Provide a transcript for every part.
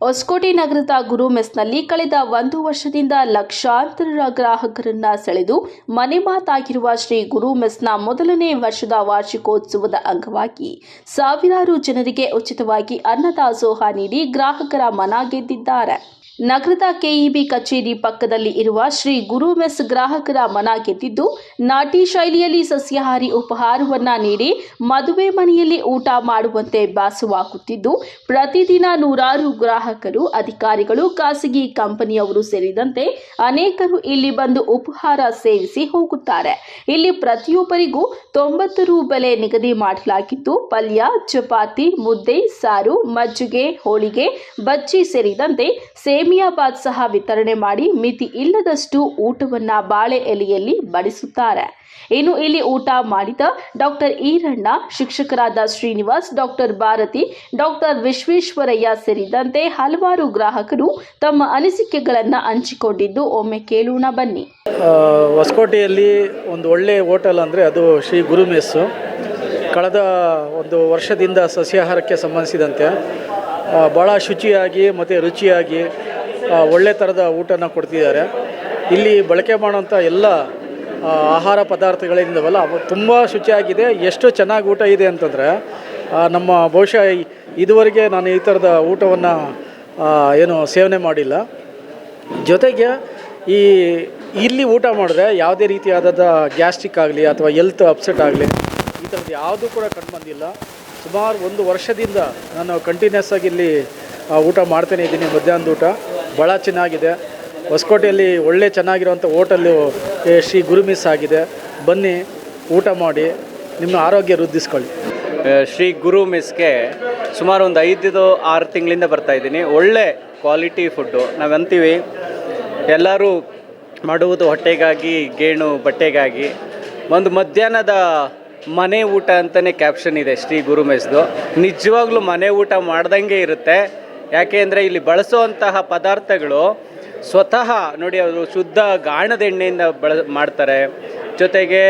ಹೊಸಕೋಟೆ ನಗರದ ಗುರು ಮೆಸ್ನಲ್ಲಿ ಕಳೆದ ಒಂದು ವರ್ಷದಿಂದ ಲಕ್ಷಾಂತರ ಗ್ರಾಹಕರನ್ನ ಸೆಳೆದು ಮನೆ ಮಾತಾಗಿರುವ ಶ್ರೀ ಗುರು ಮೆಸ್ನ ಮೊದಲನೇ ವರ್ಷದ ವಾರ್ಷಿಕೋತ್ಸವದ ಅಂಗವಾಗಿ ಸಾವಿರಾರು ಜನರಿಗೆ ಉಚಿತವಾಗಿ ಅನ್ನದಾಸೋಹ ನೀಡಿ ಗ್ರಾಹಕರ ಮನ ಗೆದ್ದಿದ್ದಾರೆ. ನಗರದ ಕೆಇಬಿ ಕಚೇರಿ ಪಕ್ಕದಲ್ಲಿ ಇರುವ ಶ್ರೀ ಗುರು ಮೆಸ್ ಗ್ರಾಹಕರ ಮನ ಗೆದ್ದಿದ್ದು, ನಾಟಿ ಶೈಲಿಯಲ್ಲಿ ಸಸ್ಯಾಹಾರಿ ಉಪಹಾರವನ್ನ ನೀಡಿ ಮದುವೆ ಮನೆಯಲ್ಲಿ ಊಟ ಮಾಡುವಂತೆ ಭಾಸವಾಗುತ್ತಿದ್ದು ಪ್ರತಿದಿನ ನೂರಾರು ಗ್ರಾಹಕರು, ಅಧಿಕಾರಿಗಳು, ಖಾಸಗಿ ಕಂಪನಿಯವರು ಸೇರಿದಂತೆ ಅನೇಕರು ಇಲ್ಲಿ ಬಂದು ಉಪಹಾರ ಸೇವಿಸಿ ಹೋಗುತ್ತಾರೆ. ಇಲ್ಲಿ ಪ್ರತಿಯೊಬ್ಬರಿಗೂ ತೊಂಬತ್ತು ರು ಬೆಲೆ ನಿಗದಿ ಮಾಡಲಾಗಿದ್ದು, ಪಲ್ಯ, ಚಪಾತಿ, ಮುದ್ದೆ, ಸಾರು, ಮಜ್ಜಿಗೆ, ಹೋಳಿಗೆ, ಬಜ್ಜಿ ಸೇರಿದಂತೆ ಸೇಮಿಯಾ ಬಾತ್ ಸಹ ವಿತರಣೆ ಮಾಡಿ ಮಿತಿ ಇಲ್ಲದಷ್ಟು ಊಟವನ್ನ ಬಾಳೆ ಎಲೆಯಲ್ಲಿ ಬಡಿಸುತ್ತಾರೆ. ಇನ್ನು ಇಲ್ಲಿ ಊಟ ಮಾಡಿದ ಡಾಕ್ಟರ್ ಈರಣ್ಣ, ಶಿಕ್ಷಕರಾದ ಶ್ರೀನಿವಾಸ್, ಡಾಕ್ಟರ್ ಭಾರತಿ, ಡಾಕ್ಟರ್ ವಿಶ್ವೇಶ್ವರಯ್ಯ ಸೇರಿದಂತೆ ಹಲವಾರು ಗ್ರಾಹಕರು ತಮ್ಮ ಅನಿಸಿಕೆಗಳನ್ನು ಹಂಚಿಕೊಂಡಿದ್ದು, ಒಮ್ಮೆ ಕೇಳೋಣ ಬನ್ನಿ. ಹೊಸಕೋಟೆಯಲ್ಲಿ ಒಂದು ಒಳ್ಳೆಯ ಹೋಟೆಲ್ ಅಂದರೆ ಅದು ಶ್ರೀ ಗುರು ಮೆಸ್ಸು ಕಳೆದ ಒಂದು ವರ್ಷದಿಂದ ಸಸ್ಯಾಹಾರಕ್ಕೆ ಸಂಬಂಧಿಸಿದಂತೆ ಭಾಳ ಶುಚಿಯಾಗಿ ಮತ್ತು ರುಚಿಯಾಗಿ ಒಳ್ಳೆ ಥರದ ಊಟನ ಕೊಡ್ತಿದ್ದಾರೆ. ಇಲ್ಲಿ ಬಳಕೆ ಮಾಡೋಂಥ ಎಲ್ಲ ಆಹಾರ ಪದಾರ್ಥಗಳಿಂದವಲ್ಲ ತುಂಬ ಶುಚಿಯಾಗಿದೆ. ಎಷ್ಟು ಚೆನ್ನಾಗಿ ಊಟ ಇದೆ ಅಂತಂದರೆ ನಮ್ಮ ಬಹುಶಃ ಇದುವರೆಗೆ ನಾನು ಈ ಥರದ ಊಟವನ್ನು ಏನು ಸೇವನೆ ಮಾಡಿಲ್ಲ. ಜೊತೆಗೆ ಈ ಇಲ್ಲಿ ಊಟ ಮಾಡಿದ್ರೆ ಯಾವುದೇ ರೀತಿಯಾದ ಗ್ಯಾಸ್ಟ್ರಿಕ್ ಆಗಲಿ ಅಥವಾ ಹೆಲ್ತ್ ಅಪ್ಸೆಟ್ ಆಗಲಿ, ಈ ಥರದ್ದು ಯಾವುದೂ ಕೂಡ ಕಂಡುಬಂದಿಲ್ಲ ಸುಮಾರು ಒಂದು ವರ್ಷದಿಂದ ನಾನು ಕಂಟಿನ್ಯೂಸ್ ಆಗಿ ಇಲ್ಲಿ ಊಟ ಮಾಡ್ತಾನೆ ಇದ್ದೀನಿ ಮಧ್ಯಾಹ್ನದ ಊಟ. ಭಾಳ ಚೆನ್ನಾಗಿದೆ. ಹೊಸಕೋಟೆಯಲ್ಲಿ ಒಳ್ಳೆ ಚೆನ್ನಾಗಿರುವಂಥ ಹೋಟೆಲ್ಲು ಶ್ರೀ ಗುರುಮಿಸ್ ಆಗಿದೆ. ಬನ್ನಿ, ಊಟ ಮಾಡಿ, ನಿಮ್ಮ ಆರೋಗ್ಯ ವೃದ್ಧಿಸ್ಕೊಳ್ಳಿ. ಶ್ರೀ ಗುರು ಮಿಸ್ಗೆ ಸುಮಾರು ಒಂದು ಐದು ಆರು ತಿಂಗಳಿಂದ ಬರ್ತಾ ಇದ್ದೀನಿ. ಒಳ್ಳೆ ಕ್ವಾಲಿಟಿ ಫುಡ್ಡು. ನಾವು ಅಂತೀವಿ ಎಲ್ಲರೂ ಮಾಡುವುದು ಹೊಟ್ಟೆಗಾಗಿ, ಗೇಣು ಬಟ್ಟೆಗಾಗಿ. ಒಂದು ಮಧ್ಯಾಹ್ನದ ಮನೆ ಊಟ ಅಂತಲೇ ಕ್ಯಾಪ್ಷನ್ ಇದೆ ಶ್ರೀ ಗುರು ಮೆಸ್ದು. ನಿಜವಾಗ್ಲೂ ಮನೆ ಊಟ ಮಾಡ್ದಂಗೆ ಇರುತ್ತೆ. ಯಾಕೆ ಅಂದರೆ ಇಲ್ಲಿ ಬಳಸುವಂತಹ ಪದಾರ್ಥಗಳು ಸ್ವತಃ ನೋಡಿ ಅವರು ಶುದ್ಧ ಗಾಣದ ಎಣ್ಣೆಯಿಂದ ಬಳ ಮಾಡ್ತಾರೆ. ಜೊತೆಗೆ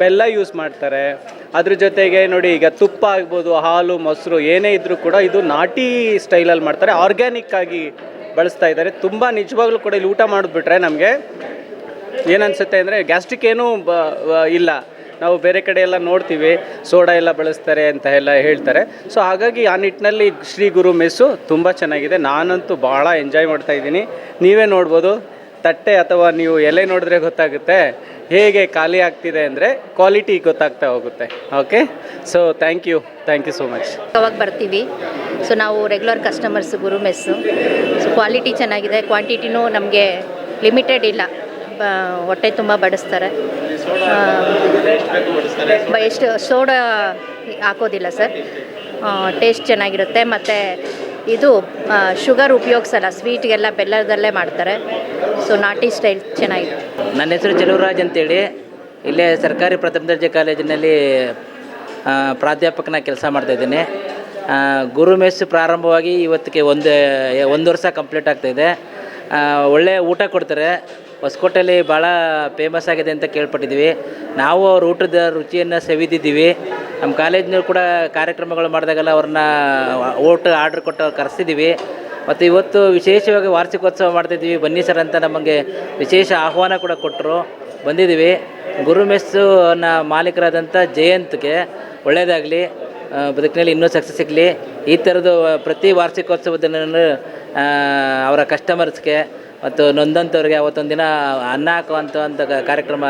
ಬೆಲ್ಲ ಯೂಸ್ ಮಾಡ್ತಾರೆ. ಅದ್ರ ಜೊತೆಗೆ ನೋಡಿ ಈಗ ತುಪ್ಪ ಆಗ್ಬೋದು, ಹಾಲು, ಮೊಸರು ಏನೇ ಇದ್ದರೂ ಕೂಡ ಇದು ನಾಟಿ ಸ್ಟೈಲಲ್ಲಿ ಮಾಡ್ತಾರೆ. ಆರ್ಗ್ಯಾನಿಕ್ ಆಗಿ ಬಳಸ್ತಾ ಇದ್ದಾರೆ. ತುಂಬ ನಿಜವಾಗ್ಲೂ ಕೂಡ ಇಲ್ಲಿ ಊಟ ಮಾಡಿಬಿಟ್ರೆ ನಮಗೆ ಏನನ್ಸುತ್ತೆ ಅಂದರೆ ಗ್ಯಾಸ್ಟ್ರಿಕ್ ಏನೂ ಬ, ಇಲ್ಲ. ನಾವು ಬೇರೆ ಕಡೆ ಎಲ್ಲ ನೋಡ್ತೀವಿ, ಸೋಡಾ ಎಲ್ಲ ಬಳಸ್ತಾರೆ ಅಂತ ಎಲ್ಲ ಹೇಳ್ತಾರೆ. ಸೊ ಹಾಗಾಗಿ ಆ ನಿಟ್ಟಿನಲ್ಲಿ ಶ್ರೀ ಗುರು ಮೆಸ್ಸು ತುಂಬ ಚೆನ್ನಾಗಿದೆ. ನಾನಂತೂ ಭಾಳ ಎಂಜಾಯ್ ಮಾಡ್ತಾ ಇದ್ದೀನಿ. ನೀವೇ ನೋಡ್ಬೋದು, ತಟ್ಟೆ ಅಥವಾ ನೀವು ಎಲೆ ನೋಡಿದ್ರೆ ಗೊತ್ತಾಗುತ್ತೆ, ಹೇಗೆ ಖಾಲಿ ಆಗ್ತಿದೆ ಅಂದರೆ ಕ್ವಾಲಿಟಿ ಗೊತ್ತಾಗ್ತಾ ಹೋಗುತ್ತೆ. Okay so thank you thank you so much ಅವಾಗ ಬರ್ತೀವಿ? ಸೊ ನಾವು ರೆಗ್ಯುಲರ್ ಕಸ್ಟಮರ್ಸ್ ಗುರು ಮೆಸ್ಸು. ಸೊ ಕ್ವಾಲಿಟಿ ಚೆನ್ನಾಗಿದೆ. ಕ್ವಾಂಟಿಟಿನೂ ನಮಗೆ ಲಿಮಿಟೆಡ್ ಇಲ್ಲ. ಹೊಟ್ಟೆ ತುಂಬ ಬಡಿಸ್ತಾರೆ. ಎಷ್ಟು ಸೋಡಾ ಹಾಕೋದಿಲ್ಲ ಸರ್. ಟೇಸ್ಟ್ ಚೆನ್ನಾಗಿರುತ್ತೆ. ಮತ್ತು ಇದು ಶುಗರ್ ಉಪಯೋಗಿಸಲ್ಲ. ಸ್ವೀಟ್ಗೆಲ್ಲ ಬೆಲ್ಲದಲ್ಲೇ ಮಾಡ್ತಾರೆ. ಸೊ ನಾಟಿ ಸ್ಟೈಲ್ ಚೆನ್ನಾಗಿದೆ. ನನ್ನ ಹೆಸರು ಚೆಲುವರಾಜ್ ಅಂತೇಳಿ. ಇಲ್ಲೇ ಸರ್ಕಾರಿ ಪ್ರಥಮ ದರ್ಜೆ ಕಾಲೇಜಿನಲ್ಲಿ ಪ್ರಾಧ್ಯಾಪಕನ ಕೆಲಸ ಮಾಡ್ತಾಯಿದ್ದೀನಿ ಗುರು ಮೆಸ್ ಪ್ರಾರಂಭವಾಗಿ ಇವತ್ತಿಗೆ ಒಂದು ಒಂದು ವರ್ಷ ಕಂಪ್ಲೀಟ್ ಆಗ್ತಾಯಿದೆ ಒಳ್ಳೆಯ ಊಟ ಕೊಡ್ತಾರೆ. ಹೊಸಕೋಟೆಯಲ್ಲಿ ಭಾಳ ಫೇಮಸ್ ಆಗಿದೆ ಅಂತ ಕೇಳ್ಪಟ್ಟಿದ್ವಿ ನಾವು ಅವ್ರ ಊಟದ ರುಚಿಯನ್ನು ಸವಿದಿದ್ದೀವಿ. ನಮ್ಮ ಕಾಲೇಜ್ನಲ್ಲಿ ಕೂಡ ಕಾರ್ಯಕ್ರಮಗಳು ಮಾಡಿದಾಗೆಲ್ಲ ಅವ್ರನ್ನ ಊಟ ಆರ್ಡ್ರ್ ಕೊಟ್ಟು ಕರೆಸಿದ್ದೀವಿ ಮತ್ತು ಇವತ್ತು ವಿಶೇಷವಾಗಿ ವಾರ್ಷಿಕೋತ್ಸವ ಮಾಡ್ತಿದ್ದೀವಿ. ಬನ್ನಿ ಸರ್ ಅಂತ ನಮಗೆ ವಿಶೇಷ ಆಹ್ವಾನ ಕೂಡ ಕೊಟ್ಟರು ಬಂದಿದ್ದೀವಿ. ಗುರು ಮೆಸ್ಸು ನ ಮಾಲೀಕರಾದಂಥ ಜಯಂತ್ಗೆ ಒಳ್ಳೆಯದಾಗಲಿ ಬದುಕಿನಲ್ಲಿ ಇನ್ನೂ ಸಕ್ಸಸ್ ಸಿಗಲಿ. ಈ ಥರದ್ದು ಪ್ರತಿ ವಾರ್ಷಿಕೋತ್ಸವದ ಅವರ ಕಸ್ಟಮರ್ಸ್ಗೆ ಮತ್ತು ನೊಂದಂಥವ್ರಿಗೆ ಅವತ್ತೊಂದು ದಿನ ಅನ್ನ ಹಾಕುವಂಥ ಕಾರ್ಯಕ್ರಮ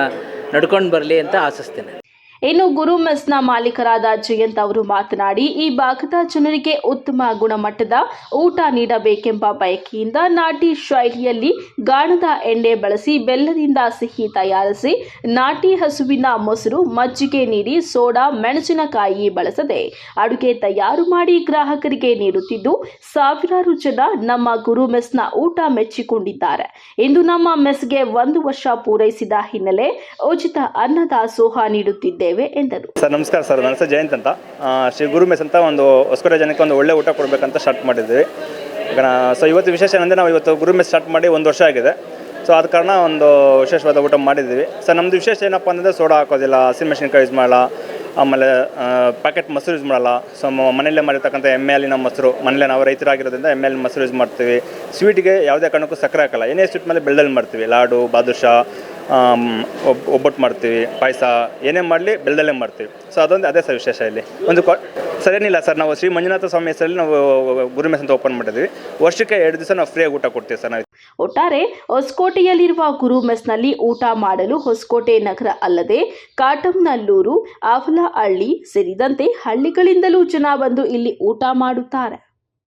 ನಡ್ಕೊಂಡು ಬರಲಿ ಅಂತ ಆಶಿಸ್ತೇನೆ. ಇನ್ನು ಗುರು ಮೆಸ್ನ ಮಾಲೀಕರಾದ ಜಯಂತ್ ಅವರು ಮಾತನಾಡಿ, ಈ ಭಾಗದ ಜನರಿಗೆ ಉತ್ತಮ ಗುಣಮಟ್ಟದ ಊಟ ನೀಡಬೇಕೆಂಬ ಬಯಕೆಯಿಂದ ನಾಟಿ ಶೈಲಿಯಲ್ಲಿ ಗಾಣದ ಎಣ್ಣೆ ಬಳಸಿ ಬೆಲ್ಲದಿಂದ ಸಿಹಿ ತಯಾರಿಸಿ, ನಾಟಿ ಹಸುವಿನ ಮೊಸರು, ಮಜ್ಜಿಗೆ ನೀಡಿ ಸೋಡಾ, ಮೆಣಸಿನಕಾಯಿ ಬಳಸದೆ ಅಡುಗೆ ತಯಾರು ಮಾಡಿ ಗ್ರಾಹಕರಿಗೆ ನೀಡುತ್ತಿದ್ದು, ಸಾವಿರಾರು ಜನ ನಮ್ಮ ಗುರು ಮೆಸ್ನ ಊಟ ಮೆಚ್ಚಿಕೊಂಡಿದ್ದಾರೆ. ಇಂದು ನಮ್ಮ ಮೆಸ್ಗೆ ಒಂದು ವರ್ಷ ಪೂರೈಸಿದ ಹಿನ್ನೆಲೆ ಉಚಿತ ಅನ್ನದಾಸೋಹ ನೀಡುತ್ತಿದ್ದೇವೆ ಎಂದರು. ಸರ್, ನಮಸ್ಕಾರ ಸರ್, ನನ್ನ ಹೆಸರು ಜಯಂತ್ ಅಂತ. ಶ್ರೀ ಗುರು ಮೆಸ್ ಅಂತ ಒಂದು ಹೊಸಕೋಟೆ ಜನಕ್ಕೆ ಒಂದು ಒಳ್ಳೆ ಊಟ ಕೊಡಬೇಕಂತ ಸ್ಟಾರ್ಟ್ ಮಾಡಿದ್ವಿ ಸೊ ಇವತ್ತು ವಿಶೇಷ ಏನಂದರೆ ನಾವು ಇವತ್ತು ಗುರು ಮೆಸ್ ಸ್ಟಾರ್ಟ್ ಮಾಡಿ ಒಂದು ವರ್ಷ ಆಗಿದೆ. ಸೊ ಆದ ಕಾರಣ ಒಂದು ವಿಶೇಷವಾದ ಊಟ ಮಾಡಿದ್ದೀವಿ. ಸರ್ ನಮ್ಮದು ವಿಶೇಷ ಏನಪ್ಪ ಅಂದರೆ ಸೋಡಾ ಹಾಕೋದಿಲ್ಲ ಹಸಿಮೆಣಸಿನ್ಕಾಯಿ ಯೂಸ್ ಮಾಡಲ್ಲ, ಆಮೇಲೆ ಪ್ಯಾಕೆಟ್ ಮೊಸರು ಯೂಸ್ ಮಾಡಲ್ಲ. ಸೊ ಮನೆಯಲ್ಲೇ ಮಾಡಿರ್ತಕ್ಕಂಥ ಎಮ್ಮೆ ಹಾಲಿನ ಮೊಸರು ಮನೇಲಿ ನಾವು ರೈತರಾಗಿರೋದ್ರಿಂದ ಎಮ್ಮೆ ಅಲ್ಲಿ ಮೊಸರು ಯೂಸ್ ಮಾಡ್ತೀವಿ. ಸ್ವೀಟ್ಗೆ ಯಾವುದೇ ಕಾರಣಕ್ಕೂ ಸಕ್ಕರೆ ಹಾಕಲ್ಲ. ಏನೇ ಸ್ವೀಟ್ ಮೇಲೆ ಬೆಳ್ಳಲ್ಲಿ ಮಾಡ್ತೀವಿ. ಲಾಡು, ಬಾದುಷಾ ಒಬ್, ಒಬ್ಬಟ್ಟು ಮಾಡ್ತೀವಿ, ಪಾಯಸ, ಏನೇ ಮಾಡಲಿ ಬೆಲ್ಲದಲ್ಲೇ ಮಾಡ್ತೀವಿ. ಸೊ ಅದೊಂದು, ಅದೇ ಸರ್ ವಿಶೇಷ ಇಲ್ಲಿ. ಒಂದು ಕೊ, ಸರ್ ಸರ್, ನಾವು ಶ್ರೀ ಮಂಜುನಾಥ ಸ್ವಾಮಿ ಹೆಸರಲ್ಲಿ ನಾವು ಗುರುಮೆಸ್ ಅಂತ ಓಪನ್ ಮಾಡಿದ್ವಿ. ವರ್ಷಕ್ಕೆ ಎರಡು ದಿವಸ ನಾವು ಫ್ರೀಯಾಗಿ ಊಟ ಕೊಡ್ತೀವಿ ಸರ್ ನಾವು. ಒಟ್ಟಾರೆ, ಹೊಸಕೋಟೆಯಲ್ಲಿರುವ ಗುರು ಮೆಸ್ನಲ್ಲಿ ಊಟ ಮಾಡಲು ಹೊಸಕೋಟೆ ನಗರ ಅಲ್ಲದೆ ಕಾಟಂನಲ್ಲೂರು ಆಫ್ಲಹಳ್ಳಿ ಸೇರಿದಂತೆ ಹಳ್ಳಿಗಳಿಂದಲೂ ಜನ ಬಂದು ಇಲ್ಲಿ ಊಟ ಮಾಡುತ್ತಾರೆ.